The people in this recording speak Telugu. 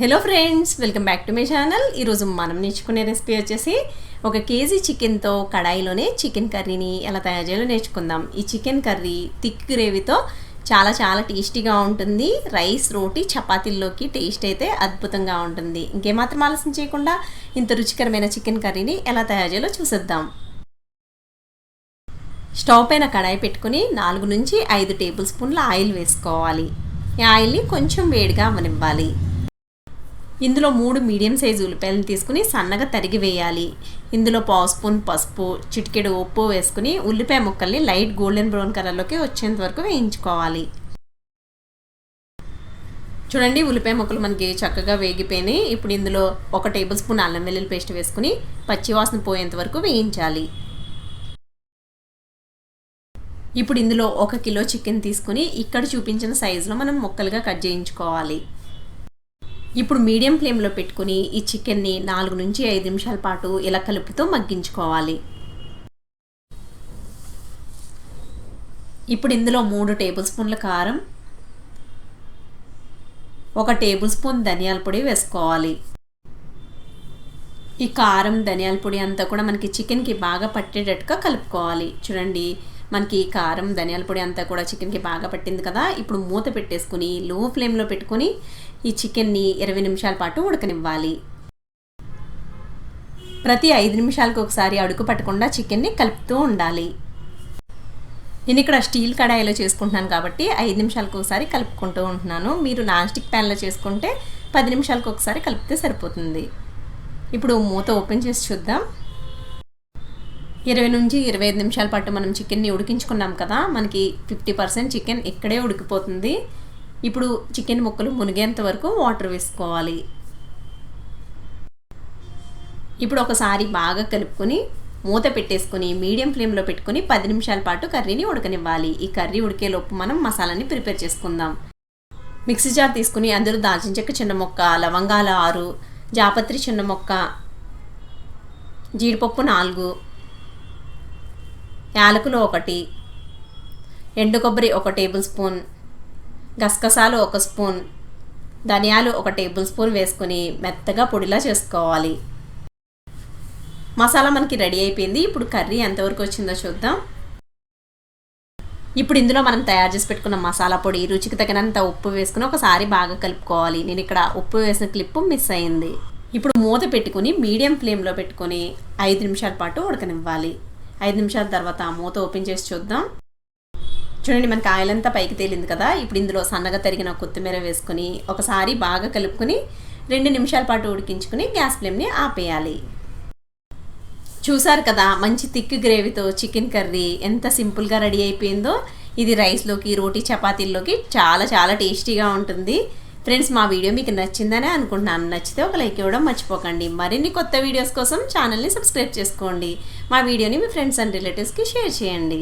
Hello friends welcome back to my channel ఈరోజు మనం నేర్చుకునే రెసిపీ వచ్చేసి ఒక కేజీ చికెన్తో కడాయిలోనే చికెన్ కర్రీని ఎలా తయారు చేయాలో నేర్చుకుందాం. ఈ చికెన్ కర్రీ థిక్ గ్రేవీతో చాలా చాలా టేస్టీగా ఉంటుంది. రైస్ రోటీ చపాతీల్లోకి టేస్ట్ అయితే అద్భుతంగా ఉంటుంది. ఇంకేమాత్రం ఆలస్యం చేయకుండా ఇంత రుచికరమైన చికెన్ కర్రీని ఎలా తయారు చేయాలో చూసేద్దాం. స్టవ్ పైన కడాయి పెట్టుకుని నాలుగు నుంచి ఐదు టేబుల్ స్పూన్ల ఆయిల్ వేసుకోవాలి. ఈ ఆయిల్ని కొంచెం వేడిగా అవనివ్వాలి. ఇందులో మూడు మీడియం సైజు ఉల్లిపాయలను తీసుకుని సన్నగా తరిగి వేయాలి. ఇందులో పావు స్పూన్ పసుపు చిటికెడు ఉప్పు వేసుకుని ఉల్లిపాయ ముక్కల్ని లైట్ గోల్డెన్ బ్రౌన్ కలర్లోకి వచ్చేంత వరకు వేయించుకోవాలి. చూడండి ఉల్లిపాయ ముక్కలు మనకి చక్కగా వేగిపోయినాయి. ఇప్పుడు ఇందులో ఒక టేబుల్ స్పూన్ అల్లం వెల్లుల్లి పేస్ట్ వేసుకుని పచ్చివాసన పోయేంత వరకు వేయించాలి. ఇప్పుడు ఇందులో ఒక కిలో చికెన్ తీసుకుని ఇక్కడ చూపించిన సైజులో మనం ముక్కలుగా కట్ చేయించుకోవాలి. ఇప్పుడు మీడియం ఫ్లేమ్లో పెట్టుకుని ఈ చికెన్ని నాలుగు నుంచి ఐదు నిమిషాల పాటు ఇలా కలుపుతూ మగ్గించుకోవాలి. ఇప్పుడు ఇందులో మూడు టేబుల్ స్పూన్ల కారం ఒక టేబుల్ స్పూన్ ధనియాల పొడి వేసుకోవాలి. ఈ కారం ధనియాల పొడి అంతా కూడా మనకి చికెన్కి బాగా పట్టేటట్టుగా కలుపుకోవాలి. చూడండి మనకి కారం ధనియాల పొడి అంతా కూడా చికెన్కి బాగా పట్టింది కదా. ఇప్పుడు మూత పెట్టేసుకుని లో ఫ్లేమ్లో పెట్టుకొని ఈ చికెన్ని ఇరవై నిమిషాల పాటు ఉడకనివ్వాలి. ప్రతి ఐదు నిమిషాలకు ఒకసారి అడుగు పట్టకుండా చికెన్ని కలుపుతూ ఉండాలి. నేను ఇక్కడ స్టీల్ కడాయిలో చేసుకుంటున్నాను కాబట్టి ఐదు నిమిషాలకు ఒకసారి కలుపుకుంటూ ఉంటున్నాను. మీరు నాన్ స్టిక్ ప్యాన్లో చేసుకుంటే పది నిమిషాలకు ఒకసారి కలిపితే సరిపోతుంది. ఇప్పుడు మూత ఓపెన్ చేసి చూద్దాం. ఇరవై నుంచి ఇరవై ఐదు నిమిషాల పాటు మనం చికెన్ని ఉడికించుకున్నాం కదా మనకి ఫిఫ్టీ పర్సెంట్ చికెన్ ఇక్కడే ఉడికిపోతుంది. ఇప్పుడు చికెన్ ముక్కలు మునిగేంత వరకు వాటర్ వేసుకోవాలి. ఇప్పుడు ఒకసారి బాగా కలుపుకొని మూత పెట్టేసుకొని మీడియం ఫ్లేమ్లో పెట్టుకొని పది నిమిషాల పాటు కర్రీని ఉడకనివ్వాలి. ఈ కర్రీ ఉడికేలోపు మనం మసాలాని ప్రిపేర్ చేసుకుందాం. మిక్సీ జార్ తీసుకుని అందులో దాల్చిన చెక్క చిన్న మొక్క లవంగాల ఆరు జాపత్రి చిన్న మొక్క జీడిపప్పు నాలుగు యాలకులు ఒకటి ఎండు కొబ్బరి ఒక టేబుల్ స్పూన్ గసగసాలు ఒక స్పూన్ ధనియాలు ఒక టేబుల్ స్పూన్ వేసుకొని మెత్తగా పొడిలా చేసుకోవాలి. మసాలా మనకి రెడీ అయిపోయింది. ఇప్పుడు కర్రీ ఎంతవరకు వచ్చిందో చూద్దాం. ఇప్పుడు ఇందులో మనం తయారు చేసి పెట్టుకున్న మసాలా పొడి రుచికి తగినంత ఉప్పు వేసుకుని ఒకసారి బాగా కలుపుకోవాలి. నేను ఇక్కడ ఉప్పు వేసిన క్లిప్పు మిస్ అయింది. ఇప్పుడు మూత పెట్టుకుని మీడియం ఫ్లేమ్లో పెట్టుకొని ఐదు నిమిషాల పాటు ఉడకనివ్వాలి. ఐదు నిమిషాల తర్వాత మూత ఓపెన్ చేసి చూద్దాం. చూడండి మనకి ఆయిల్ అంతా పైకి తేలింది కదా. ఇప్పుడు ఇందులో సన్నగా తరిగిన కొత్తిమీర వేసుకుని ఒకసారి బాగా కలుపుకొని రెండు నిమిషాల పాటు ఉడికించుకుని గ్యాస్ ఫ్లేమ్ని ఆపేయాలి. చూసారు కదా మంచి థిక్ గ్రేవీతో చికెన్ కర్రీ ఎంత సింపుల్గా రెడీ అయిపోయిందో. ఇది రైస్లోకి రోటీ చపాతీల్లోకి చాలా చాలా టేస్టీగా ఉంటుంది. ఫ్రెండ్స్ మా వీడియో మీకు నచ్చిందనే అనుకుంటున్నాను. నచ్చితే ఒక లైక్ ఇవ్వడం మర్చిపోకండి. మరిన్ని కొత్త వీడియోస్ కోసం ఛానల్ని సబ్స్క్రైబ్ చేసుకోండి. మా వీడియోని మీ ఫ్రెండ్స్ అండ్ రిలేటివ్స్కి షేర్ చేయండి.